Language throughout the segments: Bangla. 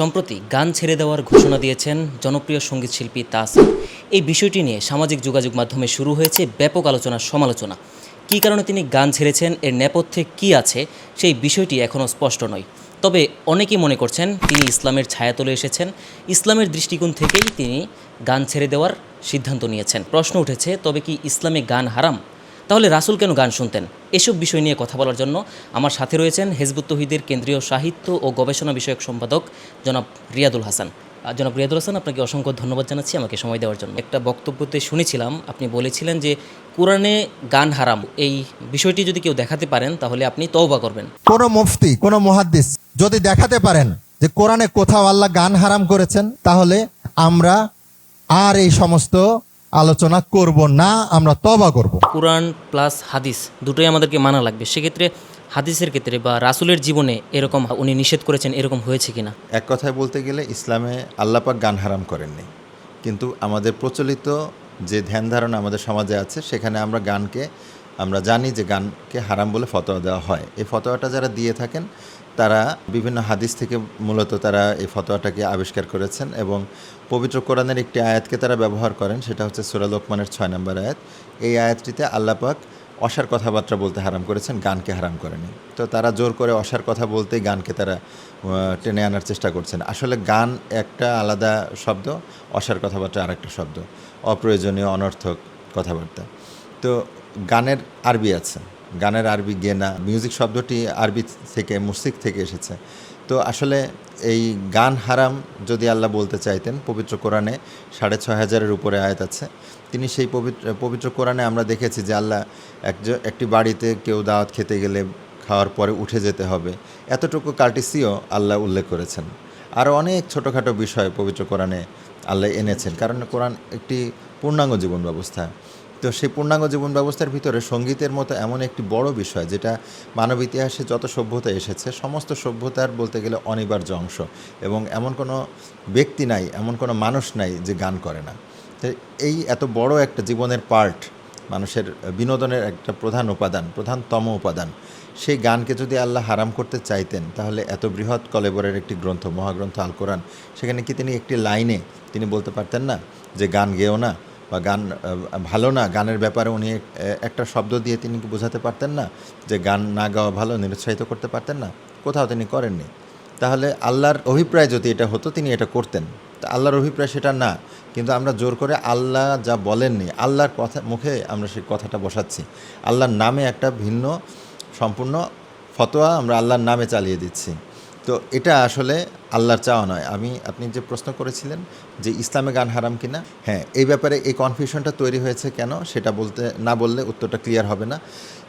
সম্প্রতি গান ছেড়ে দেওয়ার ঘোষণা দিয়েছেন জনপ্রিয় সংগীত শিল্পী তাসিম এই বিষয়টি নিয়ে সামাজিক যোগাযোগ মাধ্যমে শুরু হয়েছে ব্যাপক আলোচনা, সমালোচনা। কী কারণে তিনি গান ছেড়েছেন, এর নেপথ্যে কি আছে, সেই বিষয়টি এখনও স্পষ্ট নয়। তবে অনেকেই মনে করছেন তিনি ইসলামের ছায়াতলে এসেছেন। ইসলামের দৃষ্টিকোণ থেকেই তিনি গান ছেড়ে দেওয়ার সিদ্ধান্ত নিয়েছেন। প্রশ্ন উঠেছে, তবে কি ইসলামে গান হারাম? তাহলে রাসুল কেন গান শুনতেন? এসব বিষয় নিয়ে কথা বলার জন্য আমার সাথে রয়েছেন হেজবুত তহিদের কেন্দ্রীয় সাহিত্য ও গবেষণা বিষয়ক সম্পাদক জনাব রিয়াদুল হাসান। জনাব রিয়াদুল হাসান, আপনাকে অসংখ্য ধন্যবাদ জানাচ্ছি আমাকে সময় দেওয়ার জন্য। একটা বক্তব্যতে শুনেছিলাম, আপনি বলেছিলেন যে কোরআনে গান হারাম। এই বিষয়টি যদি কেউ দেখাতে পারেন, তাহলে আপনি তওবা করবেন। কোন মুফতি, কোন মুহাদ্দিস যদি দেখাতে পারেন যে কোরআনে কোথাও আল্লাহ গান হারাম করেছেন, তাহলে আমরা আর এই সমস্ত আলোচনা করব না আমরা তবা করব। কোরআন প্লাস হাদিস দুটোই আমাদেরকে মানা লাগবে। সেক্ষেত্রে হাদিসের ক্ষেত্রে বা রাসূলের জীবনে এরকম উনি নিষেধ করেছেন এরকম হয়েছে কিনা? এক কথায় বলতে গেলে ইসলামে আল্লাপাক গান হারাম করেননি। কিন্তু আমাদের প্রচলিত যে ধ্যান ধারণা আমাদের সমাজে আছে সেখানে আমরা গানকে আমরা জানি যে গানকে হারাম বলে ফতোয়া দেওয়া হয়। এই ফতোয়াটা যারা দিয়ে থাকেন তারা বিভিন্ন হাদিস থেকে মূলত তারা এই ফতোয়াটাকে আবিষ্কার করেছেন এবং পবিত্র কোরআনের একটি আয়াতকে তারা ব্যবহার করেন, সেটা হচ্ছে সুরা লোকমানের ছয় নম্বর আয়াত। এই আয়াতটিতে আল্লাপাক অসার কথাবার্তা বলতে হারাম করেছেন, গানকে হারাম করেনি। তো তারা জোর করে অসার কথা বলতেই গানকে তারা টেনে আনার চেষ্টা করছেন। আসলে গান একটা আলাদা শব্দ, অসার কথাবার্তা আরেকটা শব্দ। অপ্রয়োজনীয়, অনর্থক কথাবার্তা। তো গানের আরবি আছে। গানের আরবি গেনা মিউজিক শব্দটি আরবি থেকে, মুসিক থেকে এসেছে। তো আসলে এই গান হারাম যদি আল্লাহ বলতে চাইতেন, পবিত্র কোরআনে সাড়ে ছয় হাজারের উপরে আয়াত আছে। তিনি সেই পবিত্র পবিত্র কোরআনে আমরা দেখেছি যে আল্লাহ একজন, একটি বাড়িতে কেউ দাওয়াত খেতে গেলে খাওয়ার পরে উঠে যেতে হবে। এতটুকু কার্টিসিও আল্লাহ উল্লেখ করেছেন। আরও অনেক ছোটোখাটো বিষয় পবিত্র কোরআনে আল্লাহ এনেছেন। কারণ কোরআন একটি পূর্ণাঙ্গ জীবন ব্যবস্থা। তো সেই পূর্ণাঙ্গ জীবন ব্যবস্থার ভিতরে সঙ্গীতের মতো এমন একটি বড় বিষয়, যেটা মানব ইতিহাসে যত সভ্যতা এসেছে, সমস্ত সভ্যতার বলতে গেলে অনিবার্য অংশ। এবং এমন কোনো ব্যক্তি নাই, এমন কোনো মানুষ নাই যে গান করে না। এই এত বড় একটা জীবনের পার্ট, মানুষের বিনোদনের একটা প্রধান উপাদান, প্রধানতম উপাদান, সেই গানকে যদি আল্লাহ হারাম করতে চাইতেন, তাহলে এত বৃহৎ কলেবরের একটি গ্রন্থ, মহাগ্রন্থ আল কোরআন সেখানে কি তিনি একটি লাইনে তিনি বলতে পারতেন না যে গান গেও না? বা গান ভালো না, গানের ব্যাপারে উনি একটা শব্দ দিয়ে তিনি বোঝাতে পারতেন না যে গান না গাওয়া ভালো, নিরুৎসাহিত করতে পারতেন না? কোথাও তিনি করেননি। তাহলে আল্লাহর অভিপ্রায় যদি এটা হতো, তিনি এটা করতেন। তা আল্লাহর অভিপ্রায় সেটা না। কিন্তু আমরা জোর করে আল্লাহ যা বলেননি, আল্লাহর কথা, মুখে আমরা সেই কথাটা বসাচ্ছি। আল্লাহর নামে একটা ভিন্ন, সম্পূর্ণ ফতোয়া আমরা আল্লাহর নামে চালিয়ে দিচ্ছি। তো এটা আসলে আল্লাহর চাওয়া নয়। আমি, আপনি যে প্রশ্ন করেছিলেন যে ইসলামে গান হারাম কিনা হ্যাঁ এই ব্যাপারে এই কনফিউশনটা তৈরি হয়েছে কেন সেটা বলতে, না বললে উত্তরটা ক্লিয়ার হবে না।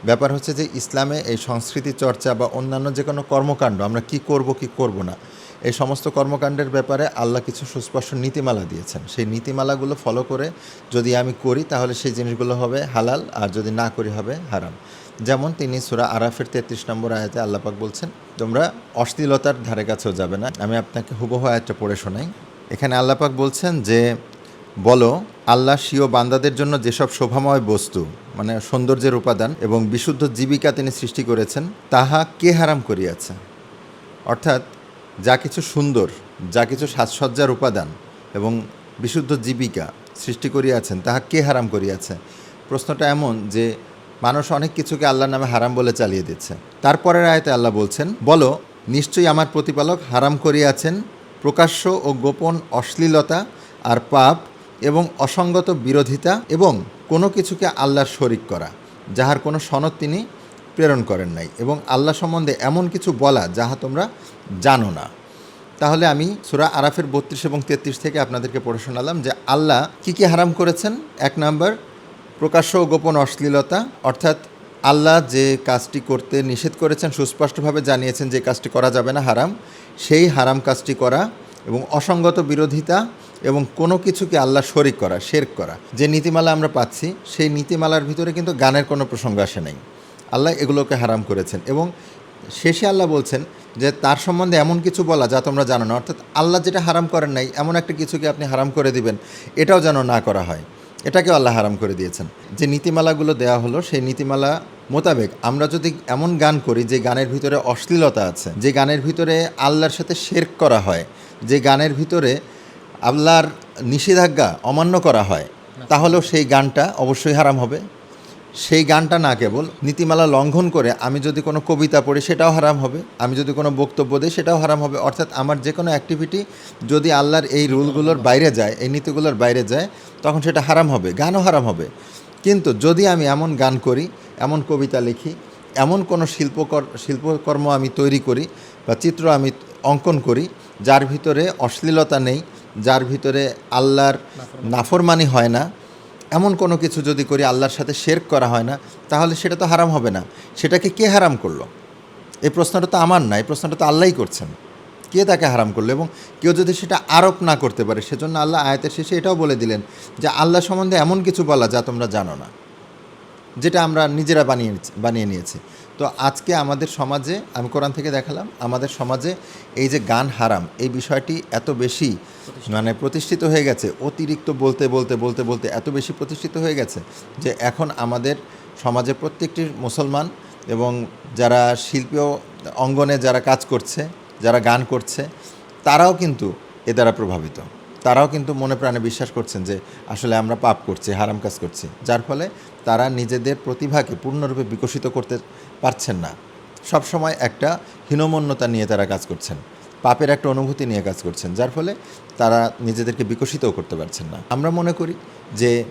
ব্যাপার হচ্ছে যে ইসলামে এই সংস্কৃতি চর্চা বা অন্যান্য যে কোনো কর্মকাণ্ড, আমরা কি করব কি করব না এই সমস্ত কর্মকাণ্ডের ব্যাপারে আল্লাহ কিছু সুস্পষ্ট নীতিমালা দিয়েছেন। সেই নীতিমালাগুলো ফলো করে যদি আমি করি, তাহলে সেই জিনিসগুলো হবে হালাল, আর যদি না করি হবে হারাম। যেমন তিনি সুরা আরাফের তেত্রিশ নম্বর আয়াতে আল্লাপাক বলছেন, তোমরা অশ্লীলতার ধারে কাছেও যাবে না। আমি আপনাকে হুবহু আয়াতটা পড়ে শোনাই। এখানে আল্লাপাক বলছেন যে, বলো, আল্লাহ স্বীয় বান্দাদের জন্য যেসব শোভাময় বস্তু মানে সৌন্দর্যের উপাদান এবং বিশুদ্ধ জীবিকা তিনি সৃষ্টি করেছেন, তাহা কে হারাম করিয়াছে? অর্থাৎ যা কিছু সুন্দর, যা কিছু সাজসজ্জার উপাদান এবং বিশুদ্ধ জীবিকা সৃষ্টি করিয়াছেন, তাহা কে হারাম করিয়াছে? প্রশ্নটা এমন যে মানুষ অনেক কিছুকে আল্লাহর নামে হারাম বলে চালিয়ে দিচ্ছে। তারপরের আয়তে আল্লাহ বলছেন, বলো, নিশ্চয়ই আমার প্রতিপালক হারাম করিয়াছেন প্রকাশ্য ও গোপন অশ্লীলতা আর পাপ এবং অসঙ্গত বিরোধিতা এবং কোনো কিছুকে আল্লাহর শরিক করা, যাহার কোনো সনদ তিনি প্রেরণ করেন নাই এবং আল্লাহ সম্বন্ধে এমন কিছু বলা যাহা তোমরা জানো না। তাহলে আমি সুরা আরাফের বত্রিশ এবং তেত্রিশ থেকে আপনাদেরকে পড়ে শোনালাম যে আল্লাহ কি কি হারাম করেছেন। এক নম্বর, প্রকাশ্য ও গোপন অশ্লীলতা, অর্থাৎ আল্লাহ যে কাজটি করতে নিষেধ করেছেন, সুস্পষ্টভাবে জানিয়েছেন যে কাজটি করা যাবে না, হারাম। সেই হারাম কাজটি করা এবং অসঙ্গত বিরোধিতা এবং কোনো কিছুকে আল্লাহ শরিক করা, শেরক করা। যে নীতিমালা আমরা পাচ্ছি, সেই নীতিমালার ভিতরে কিন্তু গানের কোনো প্রসঙ্গ আসে নাই। আল্লাহ এগুলোকে হারাম করেছেন এবং শেষে আল্লাহ বলছেন যে তার সম্বন্ধে এমন কিছু বলা যা তোমরা জানো না। অর্থাৎ আল্লাহ যেটা হারাম করেন নাই, এমন একটা কিছুকে আপনি হারাম করে দিবেন, এটাও যেন না করা হয়। এটাকেও আল্লাহ হারাম করে দিয়েছেন। যে নীতিমালাগুলো দেওয়া হলো, সেই নীতিমালা মোতাবেক আমরা যদি এমন গান করি যে গানের ভিতরে অশ্লীলতা আছে, যে গানের ভিতরে আল্লাহর সাথে শেরক করা হয়, যে গানের ভিতরে আল্লাহর নিষেধাজ্ঞা অমান্য করা হয়, তাহলেও সেই গানটা অবশ্যই হারাম হবে। সেই গানটা না কেবল নীতিমালা লঙ্ঘন করে আমি যদি কোনো কবিতা পড়ি সেটাও হারাম হবে, আমি যদি কোনো বক্তব্য দিই সেটাও হারাম হবে। অর্থাৎ আমার যে কোনো অ্যাক্টিভিটি যদি আল্লাহর এই রুলগুলোর বাইরে যায়, এই নীতিগুলোর বাইরে যায়, তখন সেটা হারাম হবে, গানও হারাম হবে। কিন্তু যদি আমি এমন গান করি, এমন কবিতা লিখি, এমন কোনো শিল্পকর, শিল্পকর্ম আমি তৈরি করি বা চিত্র আমি অঙ্কন করি, যার ভিতরে অশ্লীলতা নেই, যার ভিতরে আল্লাহর নাফরমানি হয় না এমন কোনো কিছু যদি করি আল্লাহর সাথে শেরক করা হয় না, তাহলে সেটা তো হারাম হবে না। সেটাকে কে হারাম করল? এই প্রশ্নটা তো আমার না, এই প্রশ্নটা তো আল্লাহই করছেন। কে তাকে হারাম করল? এবং কেউ যদি সেটা আরোপ না করতে পারে, সেজন্য আল্লাহ আয়তের শেষে এটাও বলে দিলেন যে, আল্লাহ সম্বন্ধে এমন কিছু বলা যা তোমরা জানো না, যেটা আমরা নিজেরা বানিয়ে বানিয়ে নিয়েছি। তো আজকে আমাদের সমাজে, আমি কোরআন থেকে দেখালাম, আমাদের সমাজে এই যে গান হারাম, এই বিষয়টি এত বেশি মানে প্রতিষ্ঠিত হয়ে গেছে, অতিরিক্ত বলতে বলতে বলতে বলতে এত বেশি প্রতিষ্ঠিত হয়ে গেছে যে এখন আমাদের সমাজে প্রত্যেকটি মুসলমান এবং যারা শিল্পীয় অঙ্গনে যারা কাজ করছে, যারা গান করছে, তারাও কিন্তু এ দ্বারা প্রভাবিত। তারাও কিন্তু মনে প্রাণে বিশ্বাস করছেন যে আসলে আমরা পাপ করছি, হারাম কাজ করছি। যার ফলে তারা নিজেদের প্রতিভাকে পূর্ণরূপে বিকশিত করতে পারছেন না। সবসময় একটা হীনমন্যতা নিয়ে তারা কাজ করছেন। পাপের একটা অনুভূতি নিয়ে কাজ করছেন, যার ফলে তারা নিজেদেরকে বিকশিতও করতে পারছেন না। আমরা মনে করি যে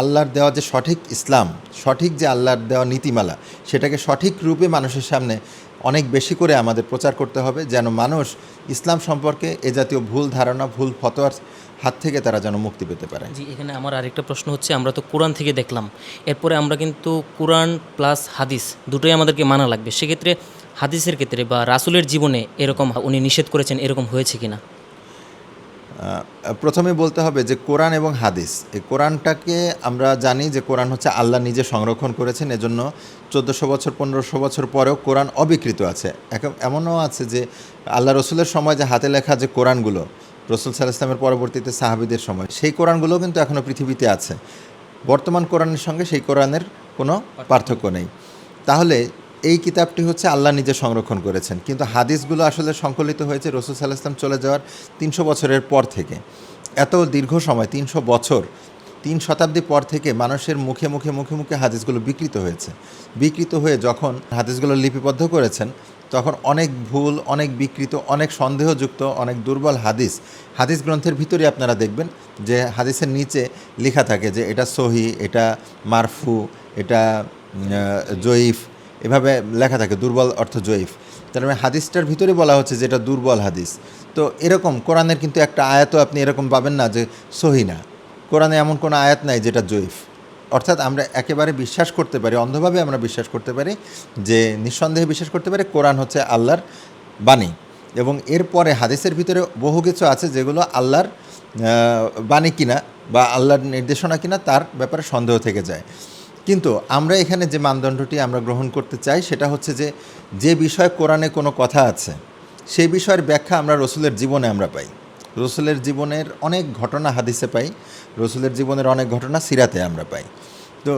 আল্লাহর দেওয়া যে সঠিক ইসলাম, সঠিক যে আল্লাহর দেওয়া নীতিমালা, সেটাকে সঠিক রূপে মানুষের সামনে অনেক বেশি করে আমাদের প্রচার করতে হবে যেন মানুষ ইসলাম সম্পর্কে এ জাতীয় ভুল ধারণা, ভুল ফতোয়ার হাত থেকে তারা যেন মুক্তি পেতে পারে। জি, এখানে আমার আরেকটা প্রশ্ন হচ্ছে, আমরা তো কোরআন থেকে দেখলাম। এরপরে আমরা কিন্তু কোরআন প্লাস হাদিস দুটোই আমাদেরকে মানা লাগবে। সেক্ষেত্রে হাদিসের ক্ষেত্রে বা রাসুলের জীবনে এরকম, উনি নিষেধ করেছেন এরকম হয়েছে কিনা? প্রথমে বলতে হবে যে কোরআন এবং হাদিস, এই কোরআনটাকে আমরা জানি যে কোরআন হচ্ছে আল্লাহ নিজে সংরক্ষণ করেছেন, এজন্য চোদ্দোশো বছর, পনেরোশো বছর পরেও কোরআন অবিকৃত আছে। এমনও আছে যে আল্লাহ রসুলের সময় যে হাতে লেখা যে কোরআনগুলো, রসুল সাল ইসলামের পরবর্তীতে সাহাবিদের সময়, সেই কোরআনগুলো কিন্তু এখনও পৃথিবীতে আছে। বর্তমান কোরআনের সঙ্গে সেই কোরআনের কোনো পার্থক্য নেই। তাহলে এই কিতাবটি হচ্ছে আল্লাহ নিজে সংরক্ষণ করেছেন। কিন্তু হাদিসগুলো আসলে সংকলিত হয়েছে রসুল সাল্লাহ ইসলাম চলে যাওয়ার তিনশো বছরের পর থেকে। এত দীর্ঘ সময় তিনশো বছর, তিন শতাব্দী পর থেকে মানুষের মুখে মুখে মুখে মুখে হাদিসগুলো বিকৃত হয়েছে। বিকৃত হয়ে যখন হাদিসগুলো লিপিবদ্ধ করেছেন, তখন অনেক ভুল, অনেক বিকৃত, অনেক সন্দেহযুক্ত, অনেক দুর্বল হাদিস হাদিস গ্রন্থের ভিতরে আপনারা দেখবেন যে হাদিসের নিচে লেখা থাকে যে এটা সহি, এটা মারফু, এটা জয়ীফ এভাবে লেখা থাকে, দুর্বল অর্থ জয়ীফ। তার মানে হাদিসটার ভিতরে বলা হচ্ছে যে এটা দুর্বল হাদিস। তো এরকম, কোরআনের কিন্তু একটা আয়াতও আপনি এরকম পাবেন না যে সহি না। কোরআনে এমন কোনো আয়াত নাই যেটা জয়ীফ। অর্থাৎ আমরা একেবারে বিশ্বাস করতে পারি, অন্ধভাবে আমরা বিশ্বাস করতে পারি যে নিঃসন্দেহে বিশ্বাস করতে পারি কোরআন হচ্ছে আল্লাহর বাণী। এবং এরপরে হাদিসের ভিতরে বহু কিছু আছে যেগুলো আল্লাহর বাণী কিনা বা আল্লাহর নির্দেশনা কিনা তার ব্যাপারে সন্দেহ থেকে যায়। কিন্তু আমরা এখানে যে মানদণ্ডটি আমরা গ্রহণ করতে চাই, সেটা হচ্ছে যে যে বিষয়ে কোরআনে কোনো কথা আছে সেই বিষয়ের ব্যাখ্যা আমরা রসুলের জীবনে আমরা পাই। রসুলের জীবনের অনেক ঘটনা হাদিসে পাই, রসুলের জীবনের অনেক ঘটনা সিরাতে আমরা পাই। তো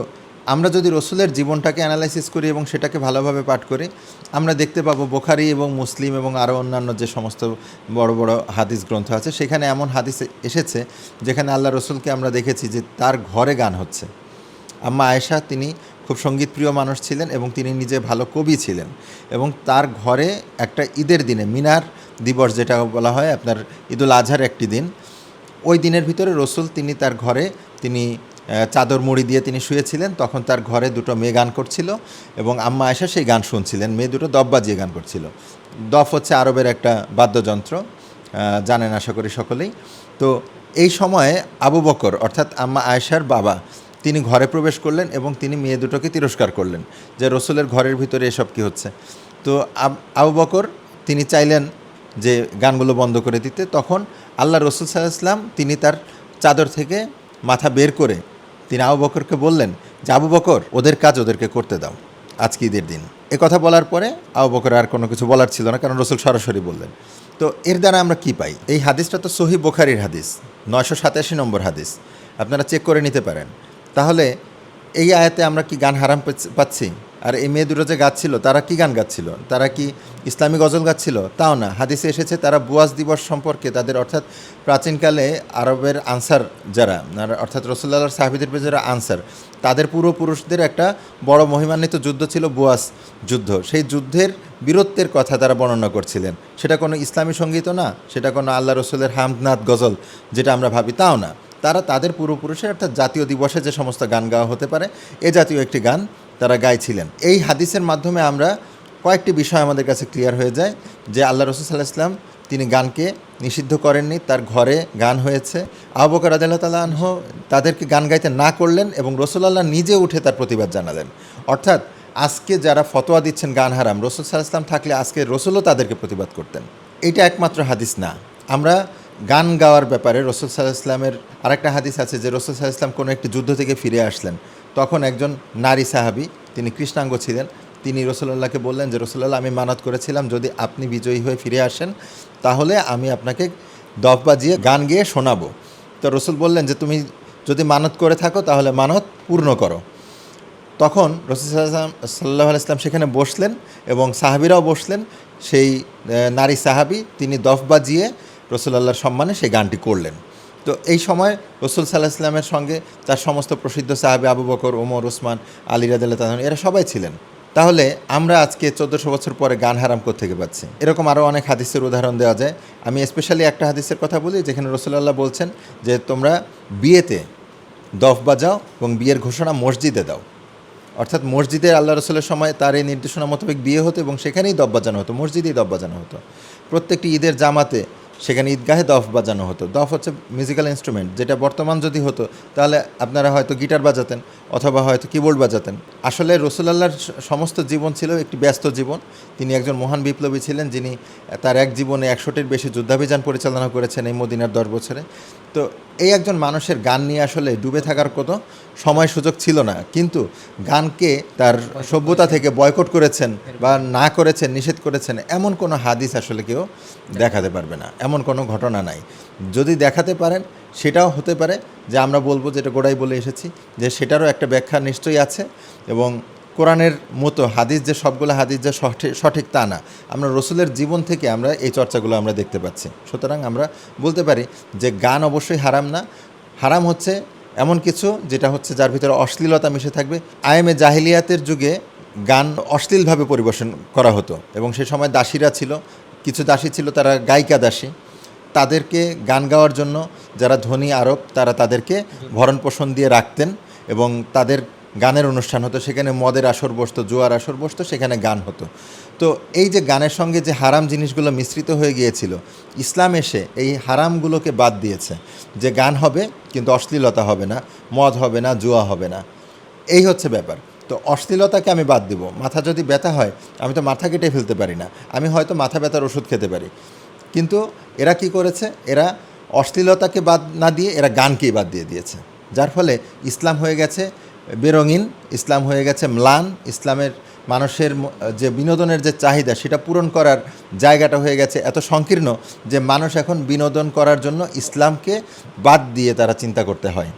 আমরা যদি রসুলের জীবনটাকে অ্যানালাইসিস করি এবং সেটাকে ভালোভাবে পাঠ করি, আমরা দেখতে পাবো বোখারি এবং মুসলিম এবং আরও অন্যান্য যে সমস্ত বড় বড় হাদিস গ্রন্থ আছে, সেখানে এমন হাদিস এসেছে, যেখানে আল্লাহ রসুলকে আমরা দেখেছি যে তার ঘরে গান হচ্ছে। আম্মা আয়েশা তিনি খুব সঙ্গীতপ্রিয় মানুষ ছিলেন এবং তিনি নিজে ভালো কবি ছিলেন এবং তার ঘরে একটা ঈদের দিনে মিনার দিবস যেটা বলা হয় আপনার ঈদুল আজহার একটি দিন, ওই দিনের ভিতরে রসুল তিনি তার ঘরে তিনি চাদর মুড়ি দিয়ে তিনি শুয়েছিলেন, তখন তার ঘরে দুটো মেয়ে গান করছিল এবং আম্মা আয়েশা সেই গান শুনছিলেন, মেয়ে দুটো দফ বাজিয়ে গান করছিল। দফ হচ্ছে আরবের একটা বাদ্যযন্ত্র জানেন আশা করি সকলেই। তো এই সময়ে আবু বকর অর্থাৎ আম্মা আয়েশার বাবা তিনি ঘরে প্রবেশ করলেন এবং তিনি মেয়ে দুটোকে তিরস্কার করলেন যে রসুলের ঘরের ভিতরে এসব কি হচ্ছে। তো আবু বকর তিনি চাইলেন যে গানগুলো বন্ধ করে দিতে। তখন আল্লাহ রসুল সাল্লাম তিনি তার চাদর থেকে মাথা বের করে তিনি আবু বকরকে বললেন যে, আবু বকর, ওদের কাজ ওদেরকে করতে দাও। আজকে ঈদের দিন। এ কথা বলার পরে আবু বকর আর কোনো কিছু বলার ছিল না, কারণ রসুল সরাসরি বললেন। তো এর দ্বারা আমরা কি পাই? এই হাদিসটা তো সহি বোখারির হাদিস, নয়শো সাতাশি নম্বর হাদিস। আপনারা চেক করে নিতে পারেন। তাহলে এই আয়াতে আমরা কি গান হারাম পাচ্ছি- আর এই মেয়ে দুটো যে গাচ্ছিল, তারা কি গান গাচ্ছিল? তারা কি ইসলামী গজল গাচ্ছিল? তাও না। হাদিসে এসেছে তারা বুয়াজ দিবস সম্পর্কে তাদের অর্থাৎ প্রাচীনকালে আরবের আনসার যারা অর্থাৎ রসুল্লাহ সাহাবিদের যারা আনসার, তাদের পূর্বপুরুষদের একটা বড় মহিমান্বিত যুদ্ধ ছিল বুয়াস যুদ্ধ। সেই যুদ্ধের বীরত্বের কথা তারা বর্ণনা করছিলেন। সেটা কোনো ইসলামী সংগীত না, সেটা কোনো আল্লাহ রসুলের হামদনাথ গজল, যেটা আমরা ভাবি, তাও না। তারা তাদের পূর্বপুরুষের অর্থাৎ জাতীয় দিবসে যে সমস্ত গান গাওয়া হতে পারে, এ জাতীয় একটি গান তারা গাইছিলেন। এই হাদিসের মাধ্যমে আমরা কয়েকটি বিষয় আমাদের কাছে ক্লিয়ার হয়ে যায়, যে আল্লাহ রসুল সাল্লাহ ইসলাম তিনি গানকে নিষিদ্ধ করেননি, তার ঘরে গান হয়েছে। আবুবকর আদাল্লাহ তাল্লাহ আনহ তাদেরকে গান গাইতে না করলেন এবং রসুল্লাহ নিজে উঠে তার প্রতিবাদ জানালেন। অর্থাৎ আজকে যারা ফতোয়া দিচ্ছেন গান হারাম, রসুল সাল্লাহ ইসলাম থাকলে আজকে রসুলও তাদেরকে প্রতিবাদ করতেন। এটা একমাত্র হাদিস না। আমরা গান গাওয়ার ব্যাপারে রসুল সাল্লাহ ইসলামের আরেকটা হাদিস আছে যে রসুল সাল্লাহ ইসলাম কোনো একটি যুদ্ধ থেকে ফিরে আসলেন। তখন একজন নারী সাহাবি, তিনি কৃষ্ণাঙ্গ ছিলেন, তিনি রসুল্লাহকে বললেন যে রসুল্লাহ আমি মানত করেছিলাম, যদি আপনি বিজয়ী হয়ে ফিরে আসেন, তাহলে আমি আপনাকে দফ বাজিয়ে গান গেয়ে শোনাবো। তো রসুল বললেন যে, তুমি যদি মানত করে থাকো, তাহলে মানত পূর্ণ করো। তখন রসুল সাল্লাহ ইসলাম সেখানে বসলেন এবং সাহাবিরাও বসলেন। সেই নারী সাহাবি, তিনি দফ বাজিয়ে রসুল্লাহর সম্মানে সেই গানটি করলেন। তো এই সময় রসুল সাল্লাহ ইসলামের সঙ্গে তার সমস্ত প্রসিদ্ধ সাহাবি আবু বকর, ওমর, ওসমান, আলী রাদিল্লাহ তালন এরা সবাই ছিলেন। তাহলে আমরা আজকে চোদ্দোশো বছর পরে গান হারাম থেকে পাচ্ছি? এরকম আরও অনেক হাদিসের উদাহরণ দেওয়া যায়। আমি স্পেশালি একটা হাদিসের কথা বলি, যেখানে রসুল্লাহ বলছেন যে তোমরা বিয়েতে দফ বাজাও এবং বিয়ের ঘোষণা মসজিদে দাও। অর্থাৎ মসজিদে আল্লাহ রসুলের সময় তার এই নির্দেশনা মোতাবেক বিয়ে হতো এবং সেখানেই দফ বাজানো হতো, মসজিদেই দফ বাজানো হতো। প্রত্যেকটি ঈদের জামাতে সেখানে ঈদগাহে দফ বাজানো হতো। দফ হচ্ছে মিউজিক্যাল ইনস্ট্রুমেন্ট যেটা বর্তমান যদি হতো, তাহলে আপনারা হয়তো গিটার বাজাতেন অথবা হয়তো কিবোর্ড বাজাতেন। আসলে রসুলাল্লাহর সমস্ত জীবন ছিল একটি ব্যস্ত জীবন। তিনি একজন মহান বিপ্লবী ছিলেন, যিনি তার এক জীবনে একশোটির বেশি যুদ্ধাভিযান পরিচালনা করেছেন এই মদিনার দশ বছরে। তো এই একজন মানুষের গান নিয়ে আসলে ডুবে থাকার কোনো সময় সুযোগ ছিল না। কিন্তু গানকে তার সভ্যতা থেকে বয়কট করেছেন বা না করেছেন, নিষেধ করেছেন, এমন কোনো হাদিস আসলে কেউ দেখাতে পারবে না। এমন কোনো ঘটনা নাই। যদি দেখাতে পারেন, সেটাও হতে পারে যে আমরা বলব যেটা গোড়াই বলে এসেছি, যে সেটারও একটা ব্যাখ্যা নিশ্চয়ই আছে এবং কোরআনের মতো হাদিস যে সবগুলো হাদিস যে সঠিক সঠিক তা না। আমরা রসুলের জীবন থেকে আমরা এই চর্চাগুলো আমরা দেখতে পাচ্ছি। সুতরাং আমরা বলতে পারি যে গান অবশ্যই হারাম না। হারাম হচ্ছে এমন কিছু যেটা হচ্ছে যার ভিতরে অশ্লীলতা মিশে থাকবে। আইএমএ জাহিলিয়াতের যুগে গান অশ্লীলভাবে পরিবেশন করা হতো এবং সে সময় দাসীরা ছিল, কিছু দাসী ছিল তারা গায়িকা দাসী। তাদেরকে গান গাওয়ার জন্য যারা ধনী আরব তারা তাদেরকে ভরণ পোষণ দিয়ে রাখতেন এবং তাদের গানের অনুষ্ঠান হতো, সেখানে মদের আসর বসতো, জোয়ার আসর বসতো, সেখানে গান হতো। তো এই যে গানের সঙ্গে যে হারাম জিনিসগুলো মিশ্রিত হয়ে গিয়েছিল, ইসলাম এসে এই হারামগুলোকে বাদ দিয়েছে। যে গান হবে, কিন্তু অশ্লীলতা হবে না, মদ হবে না, জুয়া হবে না। এই হচ্ছে ব্যাপার। তো অশ্লীলতাকে আমি বাদ দিব। মাথা যদি ব্যথা হয়, আমি তো মাথা কেটে ফেলতে পারি না। আমি হয়তো মাথা ব্যথার ওষুধ খেতে পারি। কিন্তু এরা কি করেছে? এরা অশ্লীলতাকে বাদ না দিয়ে, এরা গানকেই বাদ দিয়ে দিয়েছে। যার ফলে ইসলাম হয়ে গেছে বেরঙিন, ইসলাম হয়ে গেছে ম্লান, ইসলামের মানুষের যে বিনোদনের যে চাহিদা, সেটা পূরণ করার জায়গাটা হয়ে গেছে এত সংকীর্ণ যে মানুষ এখন বিনোদন করার জন্য ইসলামকে বাদ দিয়ে তারা চিন্তা করতে হয়।